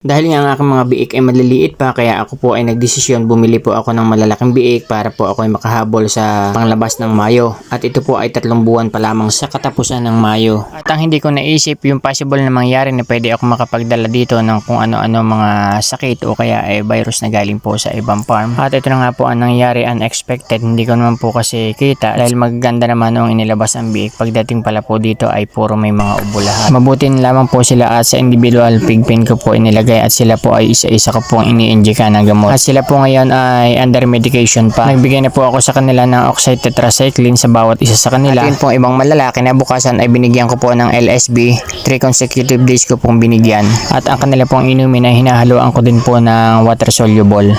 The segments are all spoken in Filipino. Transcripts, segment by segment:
Dahil nga ang aking mga biik ay maliliit pa kaya ako po ay nagdesisyon bumili po ako ng malalaking biik para po ako ay makahabol sa panglabas ng Mayo. At ito po ay tatlong buwan pa lamang sa katapusan ng Mayo. At ang hindi ko naisip yung possible na mangyari na pwede ako makapagdala dito ng kung ano-ano mga sakit o kaya ay virus na galing po sa ibang farm. At ito na nga po ang nangyari unexpected. Hindi ko naman po kasi kita dahil maganda naman nung inilabas ang biik. Pagdating pala po dito ay puro may mga ubulahan. Mabuti na lamang po sila at sa individual pigpen ko po inilagay at sila po ay isa-isa ko pong ini-injika ng gamot. At sila po ngayon ay under medication pa. Nagbigay na po ako sa kanila ng oxytetracycline sa bawat isa sa kanila. At yun pong ibang malalaki na bukasan ay binigyan ko po ng LSB. 3 consecutive days ko pong binigyan. At ang kanila pong inumin ay hinahaluan ko din po ng water soluble.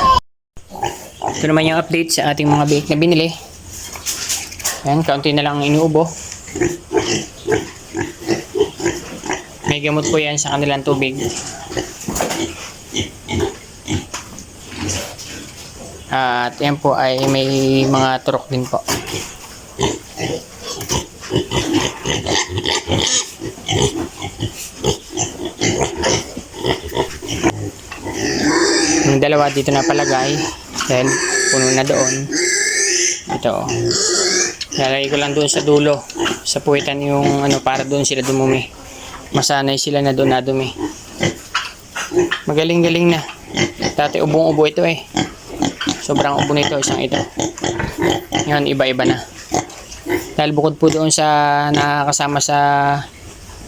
Ito naman yung update sa ating mga biik na binili. Ayan, kaunti na lang ang inuubo. May gamot po yan sa kanilang tubig. At yan po ay may mga turok din po. Yung dalawa dito na palagay dahil puno na doon. Ito. Lalagay ko lang doon sa dulo. Sa puwitan yung ano para doon sila dumumi. Masanay sila na doon na dumi. Magaling-galing na. Dati ubong-ubo ito eh. Sobrang ubo nito, isang ito. Ngayon, iba-iba na. Dahil bukod po doon sa nakakasama sa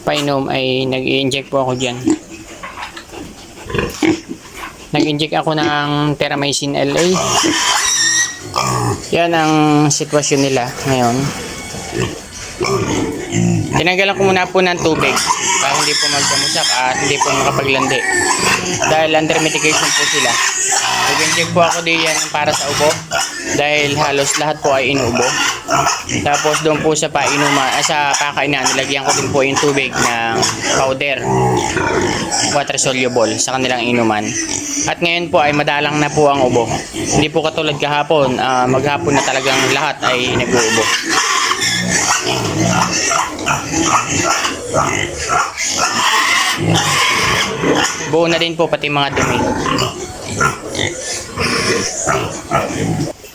painom ay nag-i-inject po ako dyan. Nag-inject ako ng Teramycin LA. Yan ang sitwasyon nila ngayon. Tinanggalan ko muna po ng tubig para hindi po magdamusak at hindi po makapaglandi. Dahil under medication po sila. Nag-inject po ako diyan para sa ubo dahil halos lahat po ay inuubo. Tapos doon po sa painuman, ah, sa pakainan, nilagyan ko din po yung tubig ng powder, water soluble sa kanilang inuman. At ngayon po ay madalang na po ang ubo. Hindi po katulad kahapon, ah, maghapon na talagang lahat ay nag-uubo. Buo na din po pati mga dumi.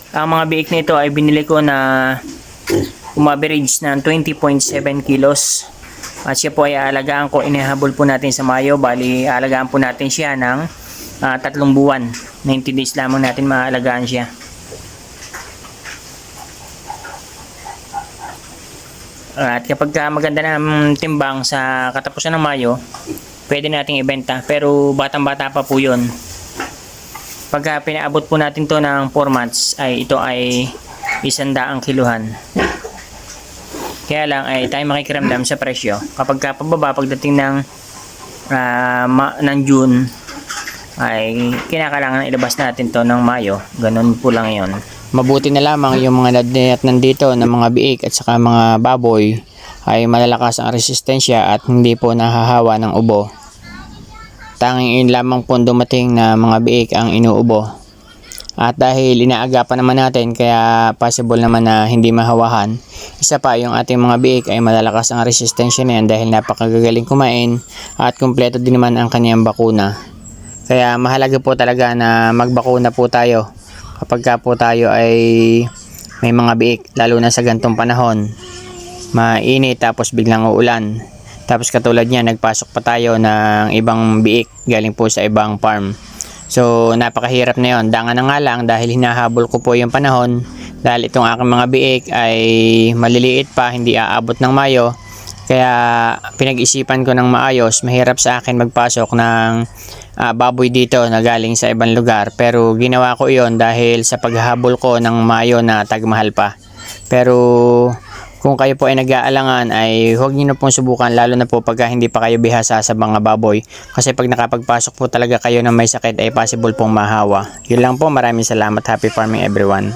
Ang mga biik nito ay binili ko na umaverage ng 20.7 kilos. At siya po ay aalagaan ko, inihabol po natin sa Mayo. Bali, aalagaan po natin siya ng ah, tatlong buwan. 90 days lamang natin maaalagaan siya. At kapag ka maganda na ang timbang sa katapusan ng Mayo, pwede nating ibenta. Pero batang-bata pa po yun. Pagka pinaabot po natin to ng 4 months, ay ito ay isandaang kiluhan. Kaya lang ay tayo makikiramdam sa presyo. Kapag ka pababa pagdating ng ah, ma- ng June, ay kinakailangan ilabas natin to ng Mayo. Ganun po lang yon. Mabuti na lamang yung mga nadnet nandito ng mga biik at saka mga baboy ay malalakas ang resistensya at hindi po nahahawa ng ubo. Tanging in lamang po dumating na mga biik ang inuubo. At dahil inaagapan naman natin kaya possible naman na hindi mahawahan, isa pa yung ating mga biik ay malalakas ang resistensya na yan dahil napakagagaling kumain at kumpleto din naman ang kaniyang bakuna. Kaya mahalaga po talaga na magbakuna po tayo kapag ka po tayo ay may mga biik lalo na sa gantong panahon. Mainit tapos biglang uulan. Tapos katulad niya nagpasok pa tayo ng ibang biik galing po sa ibang farm. So napakahirap na yon dangan na nga lang dahil hinahabol ko po yung panahon dahil itong aking mga biik ay maliliit pa hindi aabot ng Mayo kaya pinag-isipan ko ng maayos mahirap sa akin magpasok ng ah, baboy dito na galing sa ibang lugar. Pero ginawa ko iyon dahil sa paghahabol ko ng mayo na tagmahal pa. Pero kung kayo po ay nag-aalangan ay huwag niyo na pong subukan lalo na po pagka hindi pa kayo bihasa sa mga baboy. Kasi pag nakapagpasok po talaga kayo ng may sakit ay possible pong mahawa. Yun lang po. Maraming salamat. Happy farming everyone